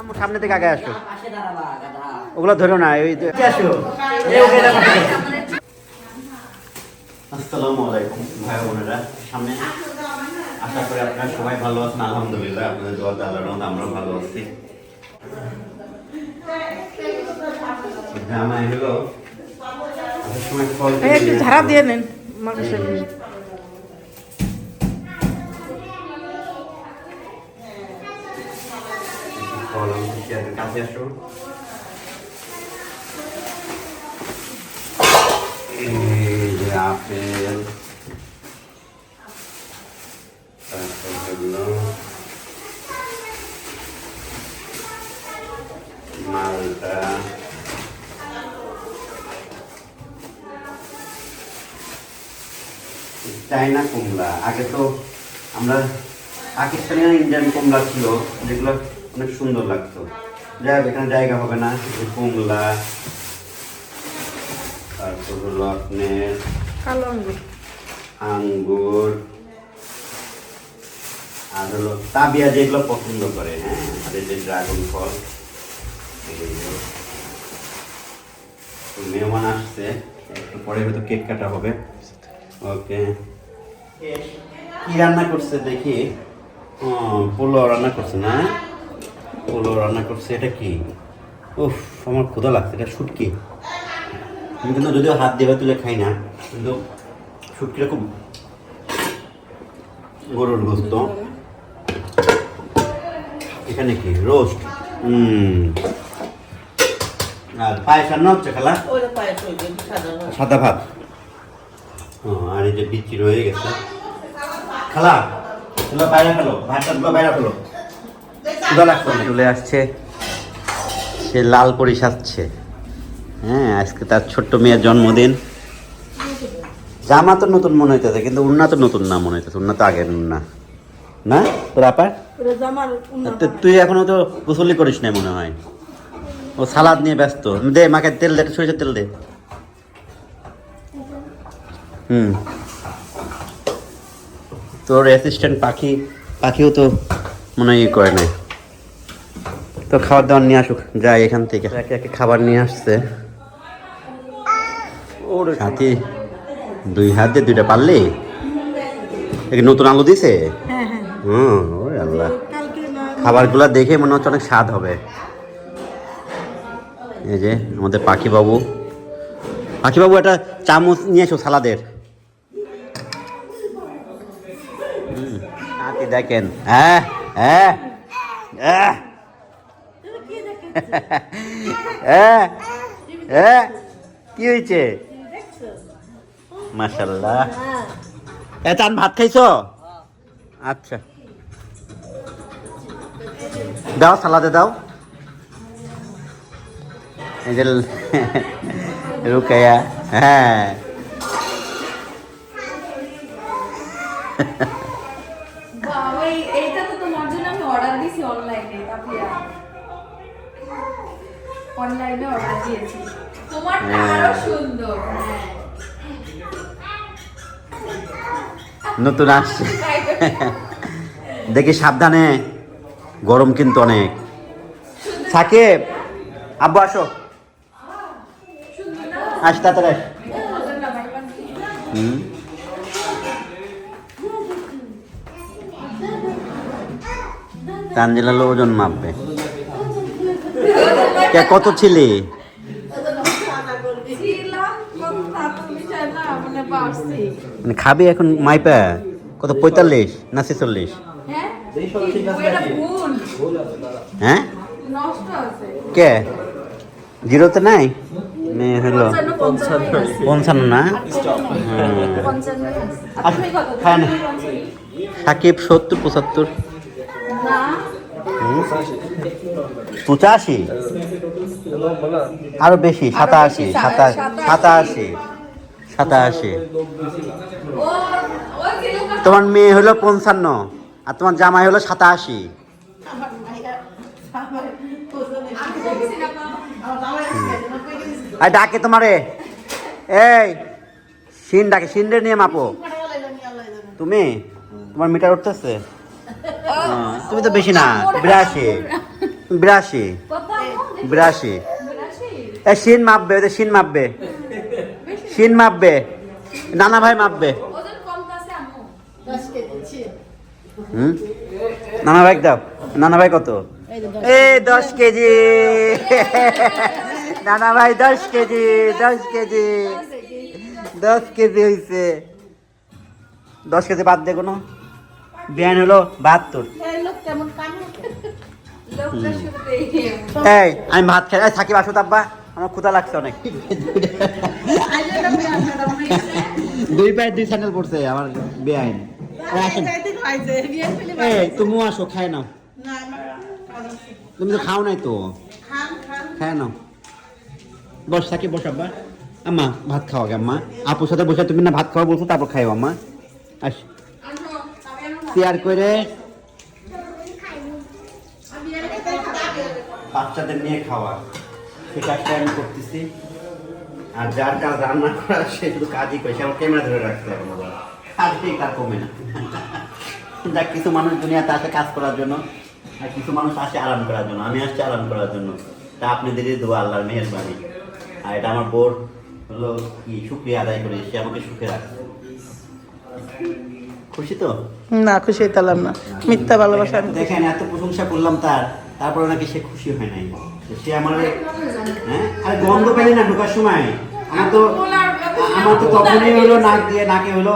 আমার সামনে থেকে আগে আসো। ওগুলো ধরো না ওই আসসালামু আলাইকুম ভাই বোনেরা সামনে আশা করি আপনারা সবাই ভালো আছেন আলহামদুলিল্লাহ আপনাদের দোয়া রহমতে আমরা ভালো আছি। ঝাড়া দিয়ে নেন মাংসের যে আপেল তারপর হলো মালটা চাইনা কুমড়া। আগে তো আমরা পাকিস্তানি ইন্ডিয়ান কুমড়া ছিল, যেগুলো অনেক সুন্দর লাগতো। যাই এখানে জায়গা হবে না। যে তারপর হলো আপনার কালো আঙ্গুর আঙ্গুর আর হলো তাবিয়া যেগুলো পছন্দ করে হ্যাঁ আর যে ড্রাগন ফল এই যে। তো মেহমান আসছে একটু পরে হয়তো কেক কাটা হবে। ওকে। কি রান্না করছে দেখি? ও পোলাও রান্না করছে না পোলাও রান্না করছে এটা কি? উফ আমার ক্ষুধা লাগছে এটা শুটকি। আমি কিন্তু যদিও হাত দিয়ে তুলে খাই না কিন্তু শুটকিটা খুব গরুর গোস্ত। এখানে কি? রোস্ট। হুম। আর পায়েস রান্না হচ্ছে খালা? সাদা ভাত। ও আর এই যে বিচি রয়ে গেছে। খালা এগুলো বাইরে ফেলো ভাতটা বাইরে অনেক। চলে আসছে। সে লাল পরি সাজছে। হ্যাঁ আজকে তার ছোট্ট মেয়ের জন্মদিন। জামা তো নতুন মনে হইতেছে কিন্তু উন্না তো নতুন না মনে হইতেছে। উন্না তো আগের উন্না। না? তোর আপার তুই এখনও তো গোসলি করিস না মনে হয়। ও সালাদ নিয়ে ব্যস্ত। দে মাকে তেল দে সরিষার তেল দে। হুম। তোর অ্যাসিস্ট্যান্ট পাখি পাখিও তো মনে হয় করে নাই। তো খাবার দাবার নিয়ে আসুক যাই এখান থেকে। একে একে খাবার নিয়ে আসছে। ওর সাথে দুই হাত দিয়ে দুইটা পারলি? একে নতুন আলু দিছে? হ্যাঁ হ্যাঁ। হুম ওরে আল্লাহ। খাবারগুলো দেখে মনে হচ্ছে অনেক স্বাদ হবে। এই যে আমাদের পাখি বাবু পাখি বাবু একটা চামচ নিয়ে এসো সালাদের। দেখেন। হ্যাঁ হ্যাঁ হ্যাঁ। হ্যাঁ হ্যাঁ কি হয়েছে? মাসাল্লাহ এ, চান ভাত খাইছো? আচ্ছা। দাও, সালাদে দাও। এই যে রুকাইয়া হ্যাঁ। এইটা তো তোমার জন্য আমি অর্ডার দিছি অনলাইনে অনলাইনে অর্ডার দিয়েছি। তোমারটা হ্যাঁ। আরও সুন্দর। হ্যাঁ নতুন আসছে। দেখি সাবধানে গরম কিন্তু অনেক। সাকিব আব্বু আসো। আস তাড়াতাড়ি আস। হুম? তানজিলাল ওজন মাপবে। কে কত ছিলি? মানে খাবি এখন মাইপা? কত, পঁয়তাল্লিশ না ছেচল্লিশ? হ্যাঁ? কে? জিরোতে নাই? হলো। পঞ্চান্ন না? সাকিব সত্তর, পঁচাত্তর। পঁচাশি আরও বেশি সাতাশি সাতা সাতাশি সাতাশি? তোমার মেয়ে হলো পঞ্চান্ন আর তোমার জামাই হলো সাতাশি আর ডাকে তোমারে এই সিন ডাকে সিনরে নিয়ে মাপো তুমি তোমার মিটার উঠতেছে হ্যাঁ, তুমি তো বেশি না বিরাশি বিরাশি? বিরাশি। শিন মাপবে ওদের শিন মাপবে। শিন মাপবে। নানা ভাই মাপবে। হুম? নানা ভাই দাও। নানা ভাই কত? এ, দশ কেজি। নানা ভাই দশ কেজি দশ কেজি। দশ কেজি হয়েছে দশ কেজি বাদ দে কোনো। বিয়ান হলো বাহাত্তর। এই, আমি ভাত খাই। থাকি বাসু তাব্বা আমার ক্ষুধা লাগছে অনেক। দুই পায়ে দুই স্যান্ডেল পড়ছে, আমার বেআইন। আসেন। এই তুমি আসো, খাই নাও। তুমি তো খাও নাই তো? খাই নাও। বস থাকি বস আব্বা। আম্মা, ভাত খাও আগে, আম্মা। আপুর সাথে বসে তুমি না ভাত খাওয়া বলছো, তারপর খাইও, আম্মা। আস। শেয়ার করে বাচ্চাদের নিয়ে খাওয়া। সে কাজটা আমি করতেছি। আর যার কাজ রান্না করা সে শুধু কাজই করে, সে আমার ক্যামেরা ধরে রাখতে হবে আর তার কমে না। যাক, কিছু মানুষ দুনিয়াতে আসে কাজ করার জন্য, আর কিছু মানুষ আসে আরাম করার জন্য। আমি আসছি আরাম করার জন্য। তা আপনাদেরই দোয়া, আল্লাহর মেহরবানি। আর এটা আমার বোর হলো কি শুক্রিয়া আদায় করে, সে আমাকে সুখে রাখছে। খুশি তো? না খুশি হইতালাম না। মিথ্যা ভালোবাসা। দেখেন এত প্রশংসা করলাম তার তারপরে নাকি সে খুশি হয় নাই। সে আমার হ্যাঁ? আরে গন্ধ পেলে না ঢোকার সময়? আমার তো আমার তো তখনই হলো নাক দিয়ে নাকে হলো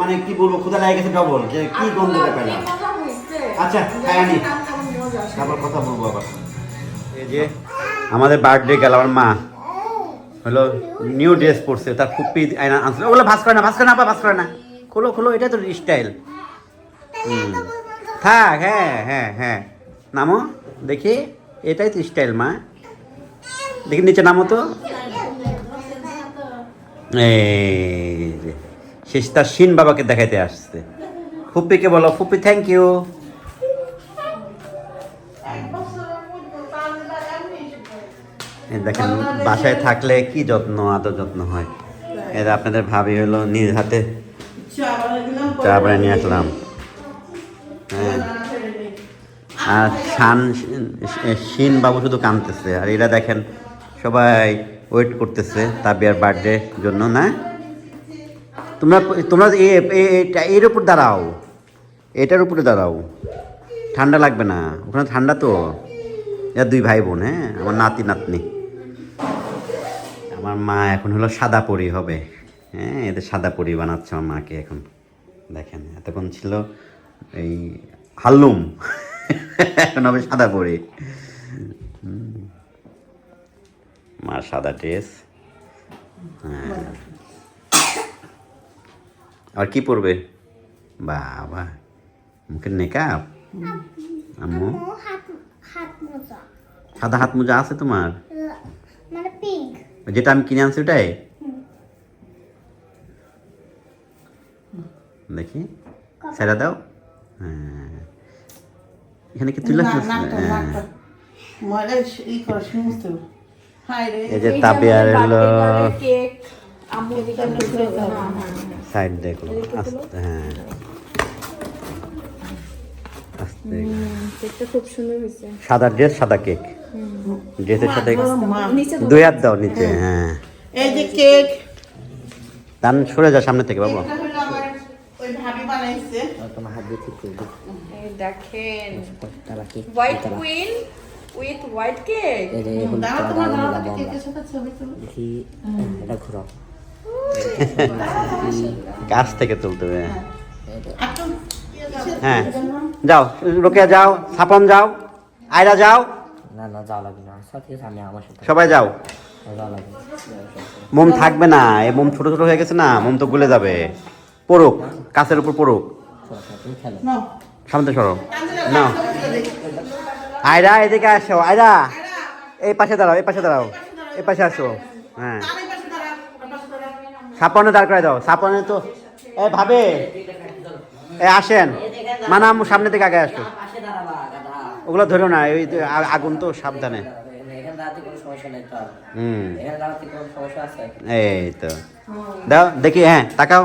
মানে কি বলব ক্ষুদা লাগে গেছে ডবল যে কি গন্ধটা পেলাম। আচ্ছা খাই তারপর কথা বলব আবার। এই যে আমাদের বার্থডে গেল আমার মা। হলো নিউ ড্রেস পরছে তার আয়না আনছিল ওগুলো ভাস করে না ভাস করে না আবার ভাস করে না। খোলো খোলো, এটা তো স্টাইল থাক হ্যাঁ হ্যাঁ হ্যাঁ। নামো, দেখি, এটাই তো স্টাইল মা। দেখি, নিচে নামো তো। শেষ তার শিন বাবাকে দেখাইতে আসছে। ফুপ্পিকে বলো ফুপ্পি থ্যাংক ইউ দেখেন, বাসায় থাকলে কি যত্ন, আদর যত্ন হয়। এটা আপনাদের ভাবি হলো, নিজ হাতে চা বানিয়ে নিয়ে আসলাম। হ্যাঁ। আর শান শিন বাবু শুধু কাঁদতেছে। আর এরা দেখেন সবাই ওয়েট করতেছে তাবিয়ার বার্থডে জন্য, না? তোমরা তোমরা এর উপর দাঁড়াও। এটার উপরে দাঁড়াও। ঠান্ডা লাগবে না। ওখানে ঠান্ডা তো। এরা দুই ভাই বোন হ্যাঁ? আমার নাতি, নাতনি। আমার মা এখন হলো সাদা পরি হবে। হ্যাঁ এদের সাদা পরি বানাচ্ছে আমার মাকে এখন। দেখেন এতক্ষণ ছিল এই হাল্লুম। এখন হবে সাদা পরে। মার সাদা ড্রেস। হ্যাঁ। আর কি পরবে? বাবা মুখের নেকাপ আম্মু? হাত হাত মোজা। সাদা হাত মোজা আছে তোমার? মানে পিঙ্ক যেটা আমি কিনে আনছি ওটাই? দেখি। সেটা দাও। হ্যাঁ। এখানে কি তুলে আসছিস? হ্যাঁ। এই যে তাবিয়ার হলো সাইড আস্তে হ্যাঁ। আস্তে। খুব সুন্দর হয়েছে। সাদা ড্রেস সাদা কেক। ড্রেসের সাথে নিচে দুই হাত দাও নিচে হ্যাঁ। এই যে কেক। দান সরে যা সামনে থেকে বাবা। ভাবি বানাইছে। এই দেখেন white queen with white cake. দাঁড়া তোমার দাঁড়া কেকের সাথে ছবি তুলো। গাছ থেকে তুলতে হবে। হ্যাঁ। যাও। রোকেয়া যাও ছাপন যাও আয়রা যাও। না না যাওয়া লাগবে না। সাথে আমার সাথে সবাই যাও। মোম থাকবে না এই মোম ছোট ছোট হয়ে গেছে না মোম তো গলে যাবে। পড়ুক কাছের উপর পড়ুক তুমি খেলো নাও সামনে সরো না। আয়রা এদিকে আসো আয়রা। এই পাশে দাঁড়াও এই পাশে দাঁড়াও। এই পাশে আসো। হ্যাঁ। সাপনে দাঁড় করে দাও সাপনে তো এ ভাবে। এ আসেন। মানে আম্মু সামনে থেকে আগে আসো। পাশে দাঁড়াবা গাধা ওগুলো ধরো না ওই আগুন তো সাবধানে। এখানে দাঁড়াতে কোনো সমস্যা নেই তো। আর। হুম এখানে দাঁড়াতে কোনো সমস্যা আছে এই তো। দাও দেখি হ্যাঁ তাকাও।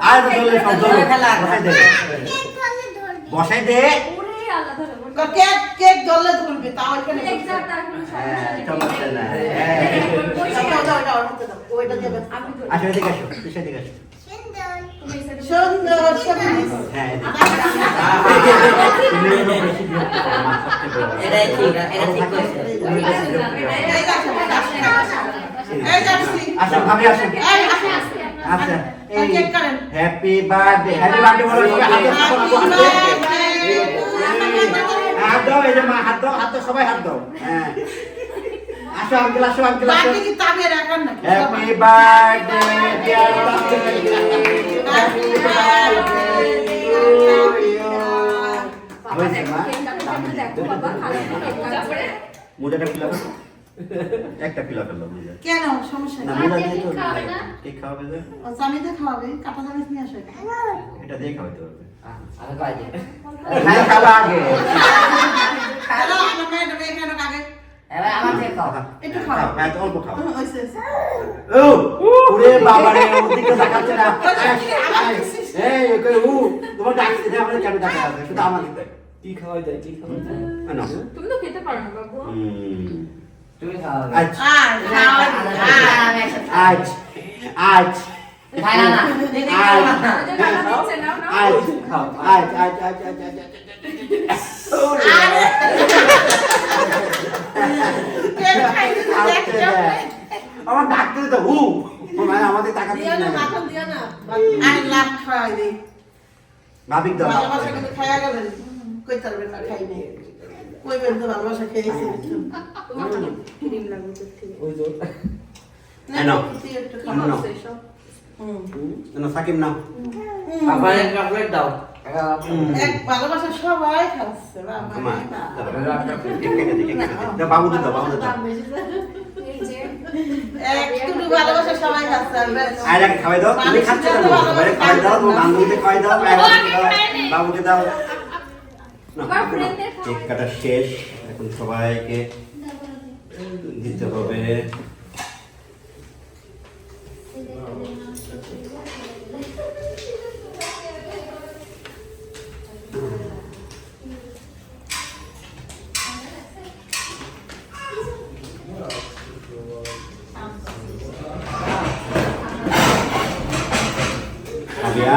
আর চলে সব খেলা। বসাই দে। বসাই দে। ওরে আল্লাহ ধরে ক- কেক কেক জ্বললে তুলবি তাও এখানে সমস্যা না। আসো এদিকে আসো আসো। সুন্দর হ্যাঁ ঠিক এটা ঠিক আসো, আসো। আচ্ছা হ্যাপি বার্থডে হ্যাপি বার্থডে বলো সবাই হাত দাও, হাত দাও এই যে মা হাত দাও হাত দাও সবাই হাত দাও। হ্যাঁ। আসো আঙ্কেল আসো আঙ্কেল আসো? হ্যাপি বার্থডে ডিয়ার খালি একটা পিলা ফেলল কেন? সমস্যা না মোজা দিয়ে তো কেক খাওয়াবে যে ও চামিতে খাওয়াবে কাটা চামিচ নিয়ে আসো এটা দিয়ে খাওয়াতে পারবে। আমি কয় দিই হ্যাঁ খাবা আগে। হ্যালো আমার মেয়েটা এখানে আগে এবার আমার থেকে খাও। একটু খাও। হ্যাঁ তো অল্প খাও। ওইসে ও ওরে বাবা রে ওদিকে তাকাচ্ছে না। এই কই ও তোমার ডাকছে না আমাদের কেন ডাকা আছে শুধু আমার দিতে কি খাওয়াই দেয় কি খাওয়াই দেয় না তুমি তো খেতে পারো না বাবু। হুম তুমি খাও আজ আর খাও আমি একসাথে আজ আজ খাই না না দিদি খাও না ওই যে টাকা দিচ্ছে নাও নাও আজ খাও আজ আজ আজ আজ আজ কেক খাইতে তো দেখছো আমার ডাকতে তো হু মানে আমাদের টাকা দিও দিচ্ছে না না মাখন দিও না আর লাখ খাওয়াই দিই ভাবিক দাও ভালোবাসা কিন্তু খাইয়া গেলেন কই তারবেন না খাই নাই কই বেন ভালোবাসা খেয়েছি ক্রিম লাগবে ওই তো। সেসব হুম। না সাকিব নাও। আপনার চকলেট দাও। এক ভালোবাসা সবাই খাচ্ছে বাবা মা কেক কেটে দে কেক কেটে দে দাও বাবুকে দাও বাবুকে দাও। এই যে একটু ভালোবাসা সবাই খাচ্ছে আমরা আর আগে খাওয়াই দাও। তুমি খাচ্ছ না খাওয়াই দাও বান্ধবীকে খাওয়াই দাও। বাবুকে দাও বাবুকে দাও না, আমার friend-দের খাও। কেক কাটা শেষ এখন সবাইকে দিতে হবে।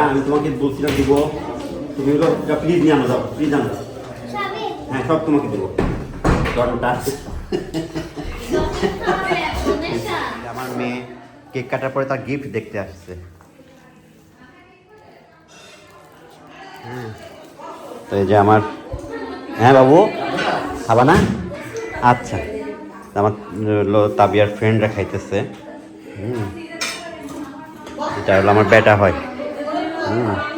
আমি তোমাকে বলছিলাম দিব। তুমি প্লিজ নিয়ে আনো যাও প্লিজ আনো। সব তোমাকে দেবো। আমার মেয়ে কেক কাটার পরে তার গিফট দেখতে আসছে। তো এই যে আমার হ্যাঁ বাবু খাবা না? আচ্ছা। আমার হলো তাবিয়ার ফ্রেন্ডরা খাইতেছে। হুম। এটা হলো আমার বেটা হয়। হুম।